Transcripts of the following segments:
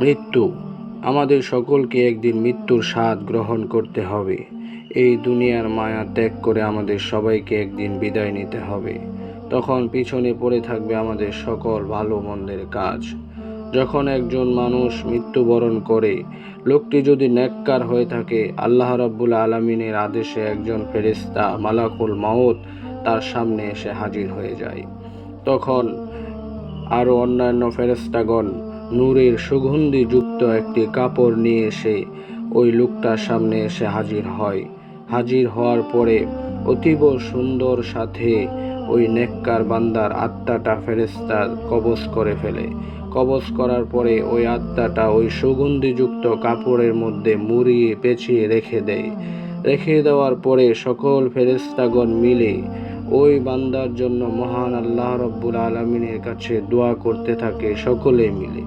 মৃত্যু। আমাদের সকলকে একদিন মৃত্যুর স্বাদ গ্রহণ করতে হবে। এই দুনিয়ার মায়া ত্যাগ করে আমাদের সবাইকে একদিন বিদায় নিতে হবে। তখন পিছনে পড়ে থাকবে আমাদের সকল ভালো মন্দের কাজ। যখন একজন মানুষ মৃত্যুবরণ করে, লোকটি যদি নেককার হয়ে থাকে, আল্লাহ রাব্বুল আলমিনের আদেশে একজন ফেরেস্তা মালাকুল মাওত তার সামনে এসে হাজির হয়ে যায়। তখন আরও অন্যান্য ফেরেস্তাগণ নূরের সুগন্ধিযুক্ত একটি কাপড় নিয়ে এসে ওই লোকটার সামনে এসে হাজির হয়। হাজির হওয়ার পরে অতীব সুন্দর সাথে ওই নেককার বান্দার আত্মাটা ফেরেস্তা কবজ করে ফেলে। কবজ করার পরে ওই আত্মাটা ওই সুগন্ধিযুক্ত কাপড়ের মধ্যে মুড়িয়ে পেঁচিয়ে রেখে দেয়। রেখে দেওয়ার পরে সকল ফেরেস্তাগণ মিলে ওই বান্দার জন্য মহান আল্লাহ রব্বুল আলমিনের কাছে দোয়া করতে থাকে সকলে মিলে।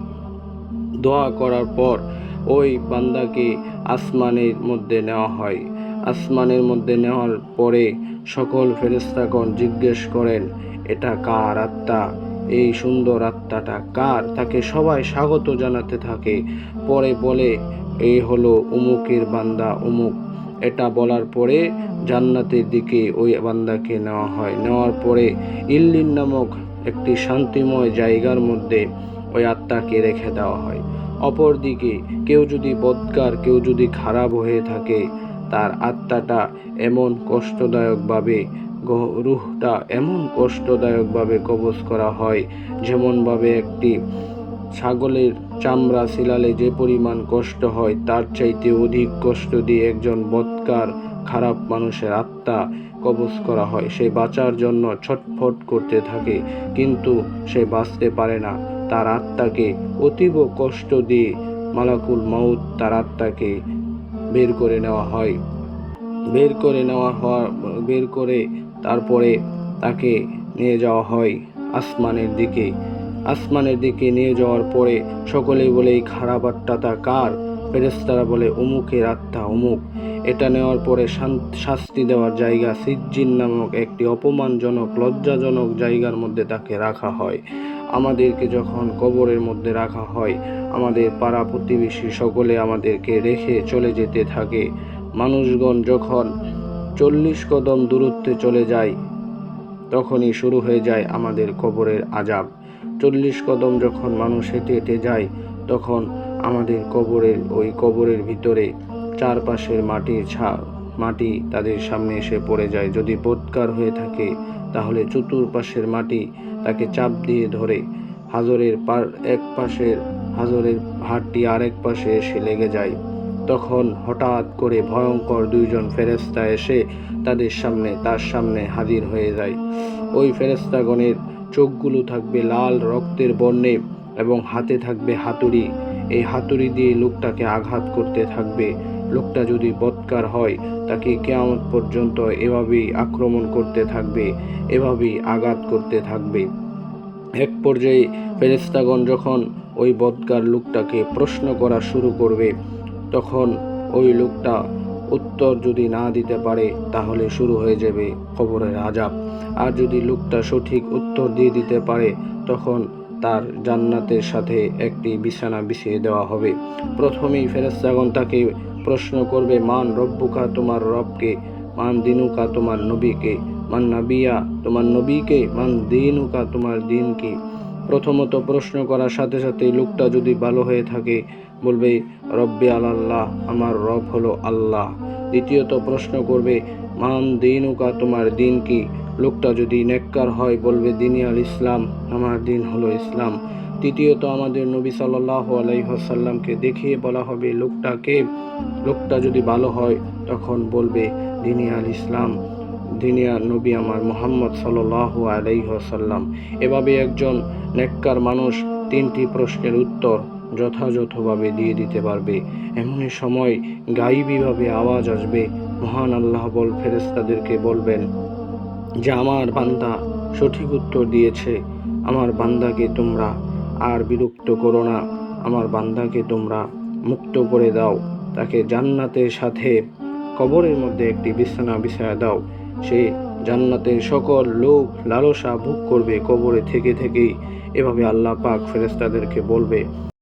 দোয়া করার পর ওই বান্দাকে আসমানের মধ্যে নেওয়া হয়। আসমানের মধ্যে নেওয়ার পরে সকল ফেরেস্তাগণ জিজ্ঞেস করেন, এটা কার আত্মা? এই সুন্দর আত্মাটা কার? তাকে সবাই স্বাগত জানাতে থাকে। পরে বলে, এই হলো উমুকের বান্দা উমুক। এটা বলার পরে জান্নাতের দিকে ওই বান্দাকে নেওয়া হয়। নেওয়ার পরে ইল্লিন নামক একটি শান্তিময় জায়গার মধ্যে ওই আত্মাকে রেখে দেওয়া হয়। অপরদিকে কেউ যদি বদকার, কেউ যদি খারাপ হয়ে থাকে, তার আত্মাটা এমন কষ্টদায়কভাবে রুহটা এমন কষ্টদায়কভাবে কবজ করা হয়, যেমনভাবে একটি ছাগলের চামড়া সিলালে যে পরিমাণ কষ্ট হয়, তার চাইতে অধিক কষ্ট দিয়ে একজন বৎকার খারাপ মানুষের আত্মা কবজ করা হয়। সে বাঁচার জন্য ছটফট করতে থাকে, কিন্তু সে বাঁচতে পারে না। তার আত্মাকে অতীব কষ্ট দিয়ে মালাকুল মাউত তার আত্মাকে বের করে নেওয়া হয়। বের করে নেওয়া হওয়া বের করে তারপরে তাকে নিয়ে যাওয়া হয় আসমানের দিকে। আসমানের দিকে নিয়ে যাওয়ার পরে সকলেই বলে, এই খারাপ আত্মাটা কার? ফেরেস্তারা বলে, অমুকের আত্মা অমুক। এটা নেওয়ার পরে শাস্তি দেওয়ার জায়গা সিজ্জিন নামক একটি অপমানজনক, লজ্জাজনক জায়গার মধ্যে তাকে রাখা হয়। আমাদেরকে যখন কবরের মধ্যে রাখা হয়, আমাদের পাড়া প্রতিবেশী সকলে আমাদেরকে রেখে চলে যেতে থাকে। মানুষগণ যখন চল্লিশ কদম দূরত্বে চলে যায় তখনই শুরু হয়ে যায় আমাদের কবরের আজাব চল্লিশ কদম যখন মানুষ হেঁটে হেঁটে যায়, তখন আমাদের কবরের, ওই কবরের ভিতরে চারপাশের মাটির ছা, মাটি তাদের সামনে এসে পড়ে যায়। যদি বোধকার হয়ে থাকে, তাহলে চতুর্পাশের মাটি তাকে চাপ দিয়ে ধরে হাজরের পার, এক পাশের হাজরের হাড়টি আরেক পাশে এসে লেগে যায়। তখন হঠাৎ করে ভয়ঙ্কর দুইজন ফেরেস্তা এসে তাদের সামনে, তার সামনে হাজির হয়ে যায়। ওই ফেরেস্তাগণের চোখগুলো থাকবে লাল রক্তের বর্ণে এবং হাতে থাকবে হাতুড়ি। এই হাতুড়ি দিয়ে লোকটাকে আঘাত করতে থাকবে। লোকটা যদি বৎকার হয়, তাকে কেয়ামত পর্যন্ত এভাবেই আক্রমণ করতে থাকবে, এভাবেই আঘাত করতে থাকবে। এক পর্যায়ে ফেরেস্তাগণ যখন ওই বদকার লোকটাকে প্রশ্ন করা শুরু করবে তখন ওই লোকটা উত্তর যদি না দিতে পারে, তাহলে শুরু হয়ে যাবে খবরের আজাব আর যদি লোকটা সঠিক উত্তর দিয়ে দিতে পারে, তখন তার জান্নাতের সাথে একটি বিছানা বিছিয়ে দেওয়া হবে। প্রথমেই ফেরেস্তাগণ তাকে প্রশ্ন করবে, মান রব্বুকা তোমার রবকে? মান দিনুকা তোমার নবীকে? মান নাবিয়া তোমার নবীকে? মান দিনুকা তোমার দিনকে? প্রথমত প্রশ্ন করার সাথে সাথে লোকটা যদি ভালো হয়ে থাকে, বলবে, রব্বে আল্লাহ আমার রব হলো আল্লাহ। দ্বিতীয়ত প্রশ্ন করবে, মান দিনুকা, তোমার দিন কি? লোকটা যদি নেককার হয়, বলবে দিনী আল ইসলাম, আমার দিন হলো ইসলাম। তৃতীয়ত আমাদের নবী সাল্লাহ আলাইসাল্লামকে দেখিয়ে বলা হবে, লোকটাকে, লোকটা যদি ভালো হয়, তখন বলবে দিনী আল ইসলাম। দিনিয়া নবী আমার মোহাম্মদ সাল্লাহ আলাইসাল্লাম এভাবে একজন নেককার মানুষ তিনটি প্রশ্নের উত্তর যথাযথভাবে দিয়ে দিতে পারবে। এমনই সময় গাইবীভাবে আওয়াজ আসবে। মহান আল্লাহ বল ফেরেস্তাদেরকে বলবেন, যে আমার বান্দা সঠিক উত্তর দিয়েছে। আমার বান্দাকে তোমরা আর বিরক্ত করো না। আমার বান্দাকে তোমরা মুক্ত করে দাও। তাকে জান্নাতের সাথে কবরের মধ্যে একটি বিছানা বিছায়া দাও। সে জান্নাতের সকল লোক লালসা ভোগ করবে কবরে থেকে থেকেই। এভাবে আল্লাহ পাক ফেরেস্তাদেরকে বলবে